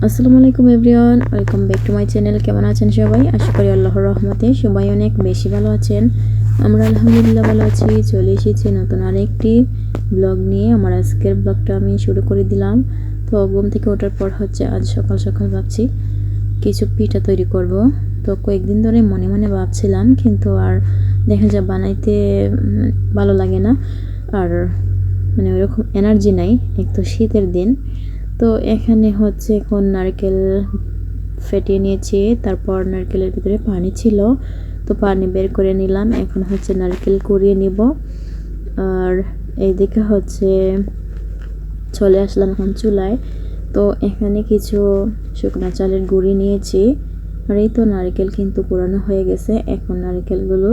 আসসালামু আলাইকুম everyone, welcome back to my channel. কেমন আছেন সবাই? আশা করি আল্লাহর রহমতে সবাই অনেক বেশি ভালো আছেন। আমরা আলহামদুলিল্লাহ ভালো আছি, চলে এসেছি নতুন আরেকটি ব্লগ নিয়ে। আমার আজকের ব্লগটা আমি শুরু করে দিলাম। তো ঘুম থেকে ওঠার পর হচ্ছে আজ সকাল সকাল ভাবছি কিছু পিঠা তৈরি করব। তো কয়েকদিন ধরে মনে মনে ভাবছিলাম, কিন্তু আর দেখা যায় বানাইতে ভালো লাগে না। আর মানে ওইরকম এনার্জি নাই এক তো শীতের দিন। তো এখানে হচ্ছে এখন নারকেল ফেটিয়ে নিয়েছি। তারপর নারকেলের ভিতরে পানি ছিল, তো পানি বের করে নিলাম। এখন হচ্ছে নারকেল কুড়িয়ে নিব। আর এইদিকে হচ্ছে চলে আসলাম এখন চুলায়। তো এখানে কিছু শুকনো চালের গুঁড়ি নিয়েছি। আর এই তো নারকেল কিন্তু পুরানো হয়ে গেছে। এখন নারকেলগুলো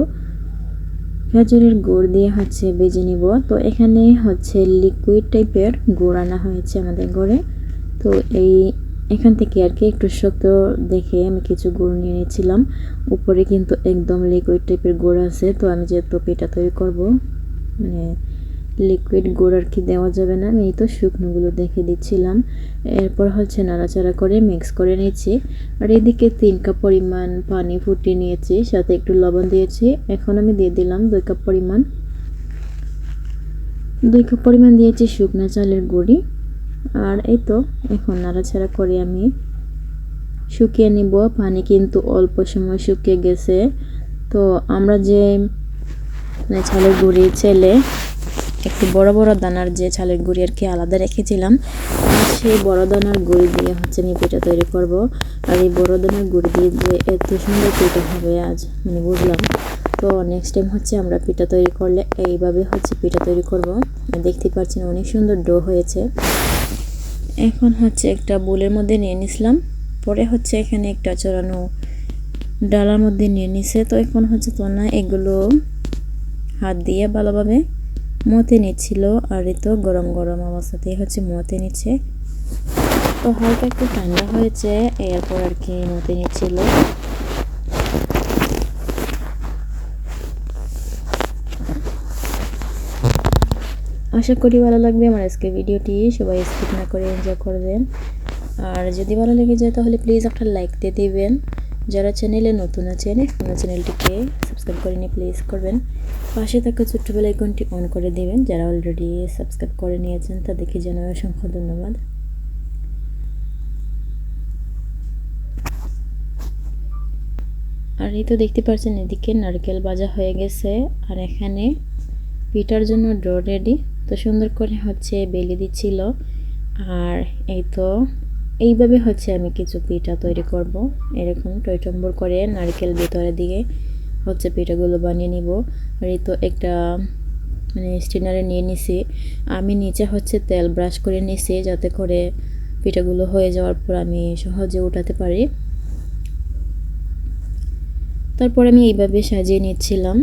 খেজুরের গুড় দিয়ে হচ্ছে বেজে নিব। তো এখানে হচ্ছে লিকুইড টাইপের গুড় আনা হয়েছে আমাদের ঘরে। তো এই এখান থেকে আর কি একটু শক্ত দেখে আমি কিছু গুড় নিয়ে নিয়েছিলাম। উপরে কিন্তু একদম লিকুইড টাইপের গুড় আছে, তো আমি যেহেতু পিঠা তৈরি করব মানে লিকুইড গুড় আর কি দেওয়া যাবে না, আমি তো শুকনোগুলো দেখে দিচ্ছিলাম। এরপর হচ্ছে নাড়াচাড়া করে মিক্স করে নিয়েছি। আর এদিকে তিন কাপ পরিমাণ পানি ফুটিয়ে নিয়েছি, সাথে একটু লবণ দিয়েছি। এখন আমি দিয়ে দিলাম দুই কাপ পরিমাণ, দুই কাপ পরিমাণ দিয়েছি শুকনো চালের গুঁড়ি। আর এই তো, এখন নাড়াচাড়া করে আমি শুকিয়ে নিব। পানি কিন্তু অল্প সময় শুকিয়ে গেছে। তো আমরা যে মানে চালের গুঁড়ি ছেলে একটু বড় বড় দানার যে চালের গুঁড়ি আর কি আলাদা রেখেছিলাম সেই বড় দানার গুঁড়ি দিয়ে হচ্ছে আমি পিঠা তৈরি করব। আর এই বড় দানার গুঁড়ি দিয়ে যে এত সুন্দর পিঠা হবে আজ মানে বুঝলাম। তো নেক্সট টাইম হচ্ছে আমরা পিঠা তৈরি করলে এইভাবে হচ্ছে পিঠা তৈরি করব। দেখতে পাচ্ছেন অনেক সুন্দর ডো হয়েছে। এখন হচ্ছে একটা বোলের মধ্যে নিয়ে নিছিলাম। পরে হচ্ছে এখানে একটা চড়ানো ডালার মধ্যে নিয়ে নিছে। তো এখন হচ্ছে তো না এগুলো হাত দিয়ে ভালোভাবে মতে নিচ্ছিল। আর এ তো গরম গরম অবস্থাতেই হচ্ছে মতে নিচ্ছে। তো হালকা একটু ঠান্ডা হয়েছে, এরপর আর কি মতে নিচ্ছিল। আশা করি ভালো লাগবে। আমার আজকের ভিডিওটি সবাই স্কিপ না করে এনজয় করবেন। আর যদি ভালো লেগে যায় তাহলে প্লিজ একটা লাইক দিয়ে দিবেন। যারা চ্যানেলে নতুন আছেন আমার চ্যানেলটিকে সাবস্ক্রাইব করে নিয়ে প্লিজ করবেন। পাশে থাকা ছোট্ট আইকনটি অন করে দিবেন। যারা অলরেডি সাবস্ক্রাইব করে নিয়েছেন, তাদেরকে জানাই অসংখ্য ধন্যবাদ। আর এই তো দেখতে পাচ্ছেন, এদিকে নারকেল ভাজা হয়ে গেছে। আর এখানে পিঠার জন্য ডো রেডি তো সুন্দর করে হচ্ছে বেলে দিচ্ছিল। আর এই তো এইভাবে হচ্ছে আমি কিছু পিঠা তৈরি করব। এরকম টয়টম্বর করে নারকেল ভিতরে দিয়ে হচ্ছে পিঠাগুলো বানিয়ে নিব। আর এই তো একটা মানে স্টিনারে নিয়ে নিছি। আমি নিচে হচ্ছে তেল ব্রাশ করে নিছি যাতে করে পিঠাগুলো হয়ে যাওয়ার পর আমি সহজে উঠাতে পারি। তারপর আমি এইভাবে সাজিয়ে নিচ্ছিলাম।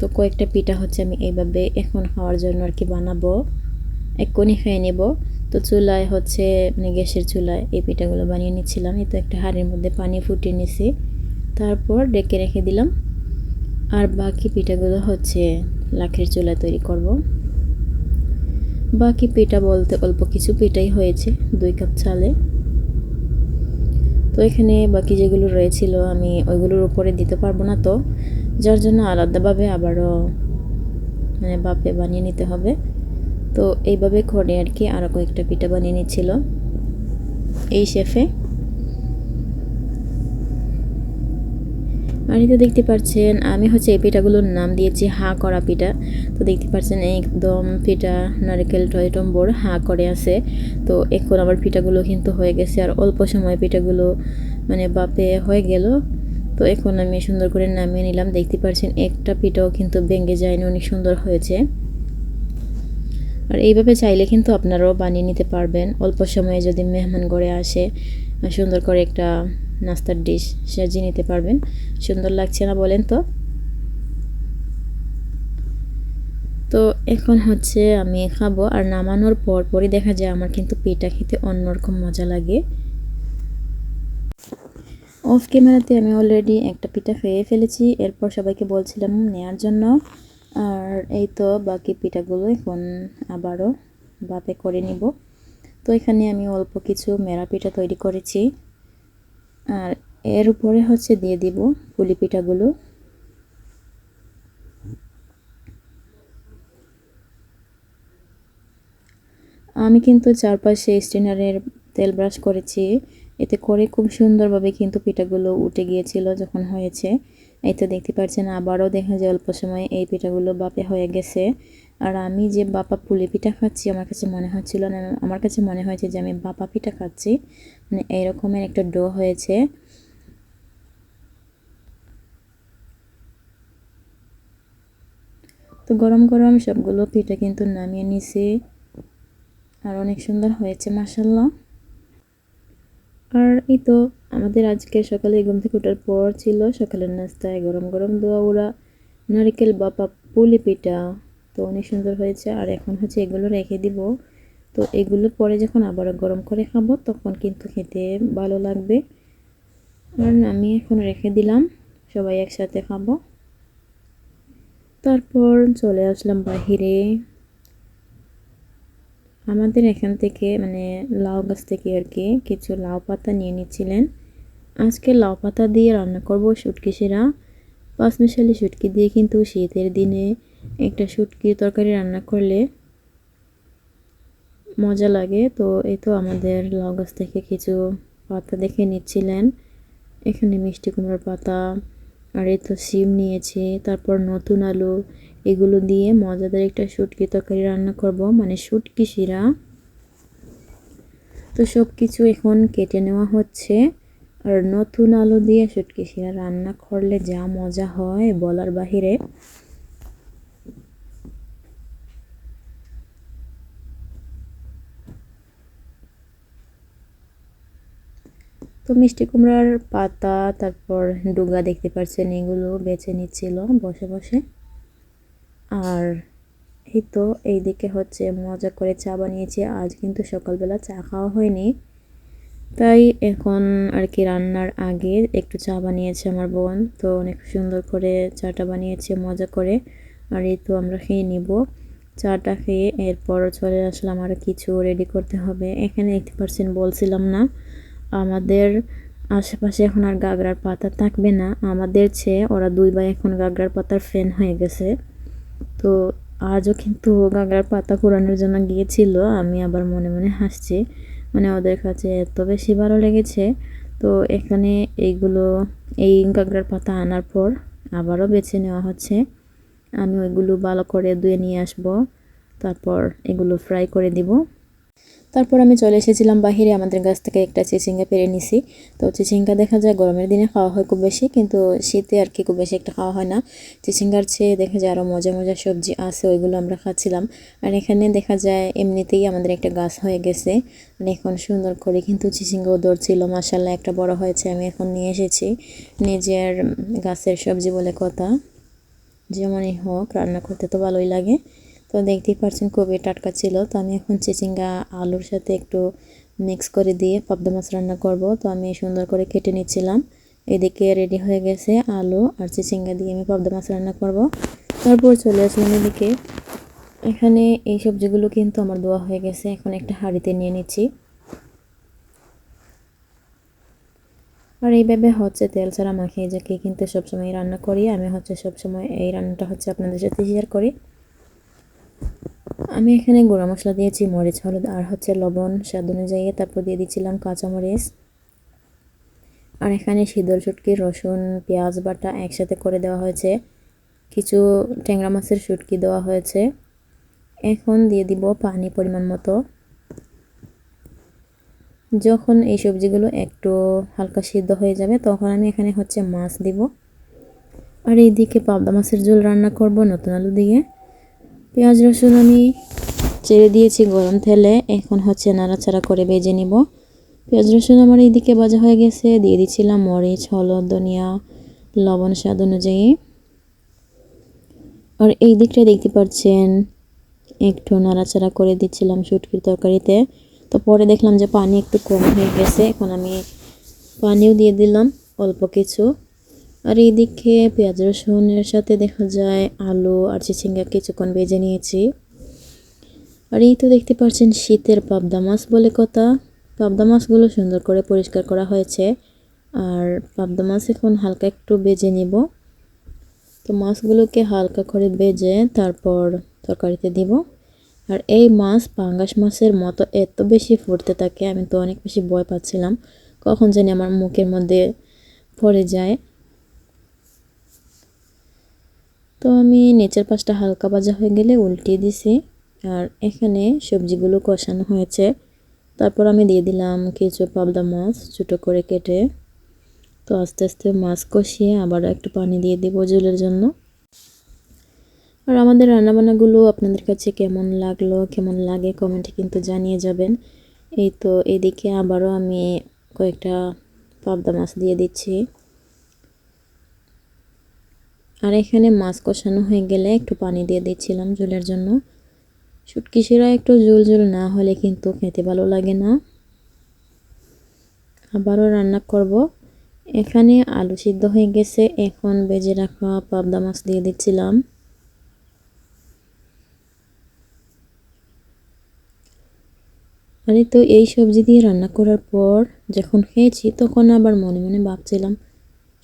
তো কয়েকটা পিঠা হচ্ছে আমি এইভাবে এখন খাওয়ার জন্য আর কি বানাবো। এক্ষুনি খেয়ে নেব। তো চুলায় হচ্ছে মানে গ্যাসের চুলায় এই পিঠাগুলো বানিয়ে নিচ্ছিলাম। এই তো একটা হাঁড়ির মধ্যে পানি ফুটিয়ে নিছি। তারপর ডেকে রেখে দিলাম। আর বাকি পিঠাগুলো হচ্ছে লাখের চুলায় তৈরি করব। বাকি পিঠা বলতে অল্প কিছু পিঠাই হয়েছে, দুই কাপ চালে। তো এখানে বাকি যেগুলো রয়েছিল আমি ওইগুলোর উপরে দিতে পারব না তো। যার জন্য আলাদাভাবে আবারও মানে বাপে বানিয়ে নিতে হবে। তো এইভাবে করে আর কি আরও কয়েকটা পিঠা বানিয়ে নিচ্ছিল এই শেফে। আর তো দেখতে পাচ্ছেন, আমি হচ্ছে এই পিঠাগুলোর নাম দিয়েছি হা করা পিঠা। তো দেখতে পাচ্ছেন একদম পিঠা, নারকেল টয়টম্বর হা করে আছে। তো এখন আমার পিঠাগুলো কিন্তু হয়ে গেছে, আর অল্প সময় পিঠাগুলো মানে বাপে হয়ে গেল। তো এখন আমি সুন্দর করে নামিয়ে নিলাম। দেখতে পাচ্ছেন একটা পিঠাও কিন্তু ভেঙে যায়নি, অনেক সুন্দর হয়েছে। আর এইভাবে চাইলে কিন্তু আপনারাও বানিয়ে নিতে পারবেন। অল্প সময়ে যদি মেহমান ঘরে আসে, সুন্দর করে একটা নাস্তার ডিশ সাজিয়ে নিতে পারবেন। সুন্দর লাগছে না বলেন তো? তো এখন হচ্ছে আমি খাব। আর নামানোর পর পরই দেখা যায় আমার কিন্তু পেটা খেতে অন্যরকম মজা লাগে। অফ ক্যামেরাতে আমি অলরেডি একটা পিঠা ফেয়ে ফেলেছি। এরপর সবাইকে বলছিলাম নেয়ার জন্য। আর এই তো বাকি পিঠাগুলো এখন আবারও বাপে করে নিব। তো এখানে আমি অল্প কিছু মেরা পিঠা তৈরি করেছি। আর এর উপরে হচ্ছে দিয়ে দিব পুলি পিঠাগুলো। আমি কিন্তু চারপাশে স্টেনারের তেল ব্রাশ করেছি। এতে করে খুব সুন্দরভাবে কিন্তু পিঠাগুলো উঠে গিয়েছিল যখন হয়েছে। এই তো দেখতে পাচ্ছেন, আবারও দেখা যায় অল্প সময়ে এই পিঠাগুলো বাপে হয়ে গেছে। আর আমি যে বাপা পুলি পিঠা খাচ্ছি, আমার কাছে মনে হচ্ছিল না, আমার কাছে মনে হয়েছে যে আমি বাপা পিঠা খাচ্ছি। মানে এরকমের একটা ডো হয়েছে। তো গরম গরম সবগুলো পিঠা কিন্তু নামিয়ে নিছি। আর অনেক সুন্দর হয়েছে মাসাল্লাহ আর এই তো, আমাদের আজকে সকালে ঘুম থেকে ওঠার পর ছিল সকালের নাস্তায় গরম গরম দোয়া উড়া নারিকেল বাপা পুলি পিঠা। তো অনেক সুন্দর হয়েছে, আর এখন হচ্ছে এগুলো রেখে দিব। তো এগুলো পরে যখন আবার গরম করে খাব, তখন কিন্তু খেতে ভালো লাগবে। আর আমি এখন রেখে দিলাম, সবাই একসাথে খাব। তারপর চলে আসলাম বাহিরে। আমাদের এখান থেকে মানে লাউ গাছ থেকে আর কি কিছু লাউ পাতা নিয়ে নিচ্ছিলেন। আজকে লাউ পাতা দিয়ে রান্না করব শুটকি সেরা। পাঁচমিশালি শুটকি দিয়ে কিন্তু শীতের দিনে একটা শুটকি তরকারি রান্না করলে মজা লাগে। তো এই তো আমাদের লাউ গাছ থেকে কিছু পাতা দেখে নিচ্ছিলেন। এখানে মিষ্টি কুমড়োর পাতা, আর এই তো সিম নিয়েছি, তারপর নতুন আলু এগুলো দিয়ে মজাদার একটা শুটকি তরকারি রান্না করব মানে শুটকি শিরা। তো সব কিছু এখন কেটে নেওয়া হচ্ছে। আর নতুন আলু দিয়ে শুটকি শিরা রান্না করলে যা মজা হয় বলার বাহিরে। তো মিষ্টি কুমড়ার পাতা, তারপর ডুগা দেখতে পাচ্ছেন, এগুলো বেছে নিচ্ছিল বসে বসে। আর এই তো এইদিকে হচ্ছে মজা করে চা বানিয়েছি। আজ কিন্তু সকালবেলা চা খাওয়া হয়নি। তাই এখন আর কি রান্নার আগে একটু চা বানিয়েছে আমার বোন। তো অনেক সুন্দর করে চাটা বানিয়েছে, মজা করে। আর এই তো আমরা খেয়ে নিব। চাটা খেয়ে এরপর চলে আসলাম আর কিছু রেডি করতে হবে। এখানে দেখতে পাচ্ছেন বলছিলাম না। আমাদের আশেপাশে এখন আর গাগরার পাতা থাকবে না। আমাদের চেয়ে ওরা দুই ভাই এখন গাগরার পাতার ফ্যান হয়ে গেছে। তো আজও কিন্তু গাগরার পাতা কোরানোর জন্য গিয়েছিল, আমি আবার মনে মনে হাসছি। মানে ওদের কাছে এত বেশি ভালো লেগেছে। তো এখানে এইগুলো, এই গাগরার পাতা আনার পর আবারও বেছে নেওয়া হচ্ছে। আমি ওইগুলো ভালো করে ধুয়ে নিয়ে আসব, তারপর এগুলো ফ্রাই করে দিব। তারপর আমি চলে এসেছিলাম বাহিরে, আমাদের গাছ থেকে একটা চিচিঙ্গা পেরে নিছি। তো চিচিঙ্গা দেখা যায় গরমের দিনে খাওয়া হয় খুব বেশি, কিন্তু শীতে আর কি খুব বেশি একটা খাওয়া হয় না। চিচিঙ্গার চেয়ে দেখা যায় আরও মজা মজা সবজি আছে, ওইগুলো আমরা খাচ্ছিলাম। আর এখানে দেখা যায় এমনিতেই আমাদের একটা গাছ হয়ে গেছে। মানে এখন সুন্দর করে কিন্তু চিচিঙ্গাও ধরছিল মাসাল্লাহ একটা বড় হয়েছে, আমি এখন নিয়ে এসেছি। নিজের গাছের সবজি বলে কথা, যেমনই হোক, রান্না করতে তো ভালোই লাগে। তো দেখতেই পাচ্ছেন খুবই টাটকা ছিল। তো আমি এখন চিচিঙ্গা আলুর সাথে একটু মিক্স করে দিয়ে পাবদা মাছ রান্না করব। তো আমি সুন্দর করে কেটে নিচ্ছিলাম। এদিকে রেডি হয়ে গেছে আলু আর চিচিঙ্গা দিয়ে আমি পাবদা মাছ রান্না করব। তারপর চলে আসলাম এদিকে। এখানে এই সবজিগুলো কিন্তু আমার দোয়া হয়ে গেছে। এখন একটা হাঁড়িতে নিয়ে নিচ্ছি। আর এইভাবে হচ্ছে তেল ছাড়া মাখিয়ে যাকে কিন্তু সবসময় রান্না করি। আমি হচ্ছে সবসময় এই রান্নাটা হচ্ছে আপনাদের সাথে শেয়ার করি। আমি এখানে গুঁড়া মশলা দিয়েছি, মরিচ, হলুদ, আর হচ্ছে লবণ, স্বাদ অনুযায়ী। তারপর দিয়ে দিচ্ছিলাম কাঁচামরিচ। আর এখানে শীতল শুটকি, রসুন, পেঁয়াজ, বাটা একসাথে করে দেওয়া হয়েছে। কিছু ট্যাংরা মাছের শুটকি দেওয়া হয়েছে। এখন দিয়ে দিব পানি পরিমাণ মতো। যখন এই সবজিগুলো একটু হালকা সিদ্ধ হয়ে যাবে, তখন আমি এখানে হচ্ছে মাছ দিব। আর এইদিকে পাবদা মাছের ঝোল রান্না করব নতুন আলু দিয়ে। পেঁয়াজ রসুন আমি চেড়ে দিয়েছি গরম তেলে। এখন হচ্ছে নাড়াচাড়া করে বেজে নিব। পেঁয়াজ রসুন আমার এইদিকে ভাজা হয়ে গেছে। দিয়ে দিচ্ছিলাম মরিচ, হলুদ, ধনিয়া, লবণ স্বাদ অনুযায়ী। আর এই দিকটা দেখতে পাচ্ছেন, একটু নাড়াচাড়া করে দিচ্ছিলাম শুটকির তরকারিতে। তো পরে দেখলাম যে পানি একটু কম হয়ে গেছে। এখন আমি পানিও দিয়ে দিলাম অল্প কিছু। আর এইদিকে পেঁয়াজ রসুনের সাথে দেখা যায় আলু আর চিচিঙ্গা, কিছুক্ষণ ভেজে নিয়েছি। আর এই তো দেখতে পাচ্ছেন শীতের পাবদা মাছ বলে কথা। পাবদা মাছগুলো সুন্দর করে পরিষ্কার করা হয়েছে। আর পাবদা মাছ এখন হালকা একটু বেজে নিব। তো মাছগুলোকে হালকা করে বেজে তারপর তরকারিতে দিব। আর এই মাছ পাঙ্গাস মাছের মতো এত বেশি ফুটতে থাকে, আমি তো অনেক বেশি ভয় পাচ্ছিলাম। কখন জানি আমার মুখের মধ্যে পড়ে যায়। তো আমি নিচের পাশটা হালকা ভাজা হয়ে গেলে উল্টিয়ে দিছি। আর এখানে সবজিগুলো কষানো হয়েছে। তারপর আমি দিয়ে দিলাম কিছু পাবদা মাছ ছোটো করে কেটে। তো আস্তে আস্তে মাছ কষিয়ে আবার একটু পানি দিয়ে দিব জলের জন্য। আর আমাদের রান্নাবান্নাগুলো আপনাদের কাছে কেমন লাগল, কেমন লাগে কমেন্টে কিন্তু জানিয়ে যাবেন। এই তো এদিকে আবারও আমি কয়েকটা পাবদা মাছ দিয়ে দিচ্ছি। আর এখানে মাছ কষানো হয়ে গেলে একটু পানি দিয়ে দিচ্ছিলাম ঝোলের জন্য। শুটকিসিরা একটু ঝোল ঝোল না হলে কিন্তু খেতে ভালো লাগে না। আবারও রান্না করব। এখানে আলু সিদ্ধ হয়ে গেছে। এখন বেজে রাখা পাবদা মাছ দিয়ে দিচ্ছিলাম। আরে তো এই সবজি দিয়ে রান্না করার পর যখন খেয়েছি তখন আবার মনে মনে ভাবছিলাম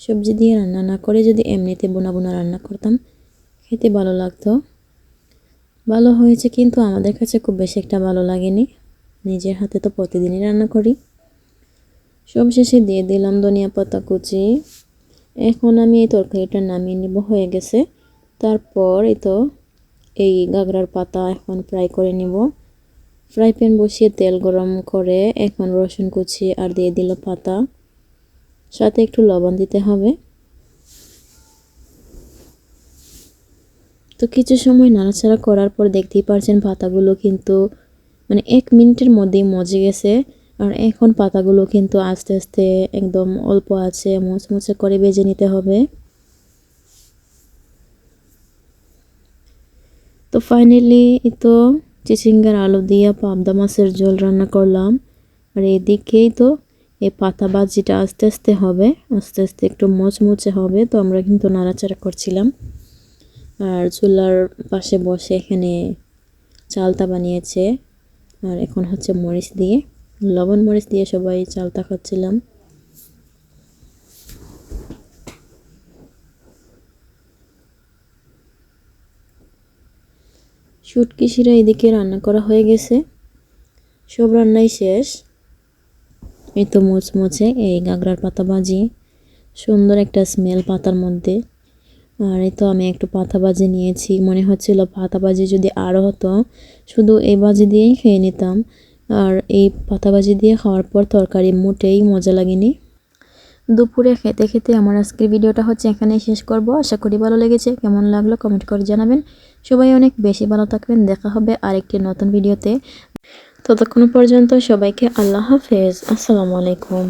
সবজি দিয়ে রান্না না করে যদি এমনিতে বোনা বোনা রান্না করতাম, খেতে ভালো লাগতো। ভালো হয়েছে কিন্তু আমাদের কাছে খুব বেশি একটা ভালো লাগেনি। নিজের হাতে তো প্রতিদিনই রান্না করি। সব শেষে দিয়ে দিলাম ধনিয়া পাতা কুচি। এখন আমি এই তরকারিটা নামিয়ে নিব, হয়ে গেছে। তারপর এই তো এই গাগরার পাতা এখন ফ্রাই করে নিব। ফ্রাই প্যান বসিয়ে তেল গরম করে এখন রসুন কুচি আর দিয়ে দিল পাতা। সাথে একটু লবণ দিতে হবে। তো কিছু সময় নাড়াচাড়া করার পর দেখতেই পারছেন পাতাগুলো কিন্তু মানে এক মিনিটের মধ্যেই মজে গেছে। আর এখন পাতাগুলো কিন্তু আস্তে আস্তে একদম অল্প আছে মুচমুচে করে বেজে নিতে হবে। তো ফাইনালি তো চিচিঙ্গার আলু দিয়ে পাবদা মাছের ঝোল রান্না করলাম। আর এদিকেই তো এই পাতা বাজিটা আস্তে আস্তে হবে, আস্তে আস্তে একটু মচমচে হবে, তো আমরা কিন্তু নাড়াচাড়া করছিলাম। আর চুলার পাশে বসে এখানে চালতা বানিয়েছে। আর এখন হচ্ছে মরিচ দিয়ে, লবণ মরিচ দিয়ে সবাই চালতা খাচ্ছিলাম। শুটকি শিরা এদিকে রান্না করা হয়ে গেছে। সব রান্নাই শেষ। এই তো মুচমুচে এই গাগরার পাতা ভাজি। সুন্দর একটা স্মেল পাতার মধ্যে। আর এই তো আমি একটু পাতা ভাজি নিয়েছি। মনে হচ্ছিল পাতা ভাজি যদি আরও হতো, শুধু এই ভাজি দিয়েই খেয়ে নিতাম। আর এই পাতা ভাজি দিয়ে খাওয়ার পর তরকারি মোটেই মজা লাগেনি। দুপুরে খেতে খেতে আমার আজকের ভিডিওটা হচ্ছে এখানে শেষ করব। আশা করি ভালো লেগেছে। কেমন লাগল কমেন্ট করে জানাবেন। সবাই অনেক বেশি ভালো থাকবেন। দেখা হবে আরেকটি নতুন ভিডিওতে। ততক্ষণ পর্যন্ত সবাইকে আল্লাহ হাফেজ। আসসালামু আলাইকুম।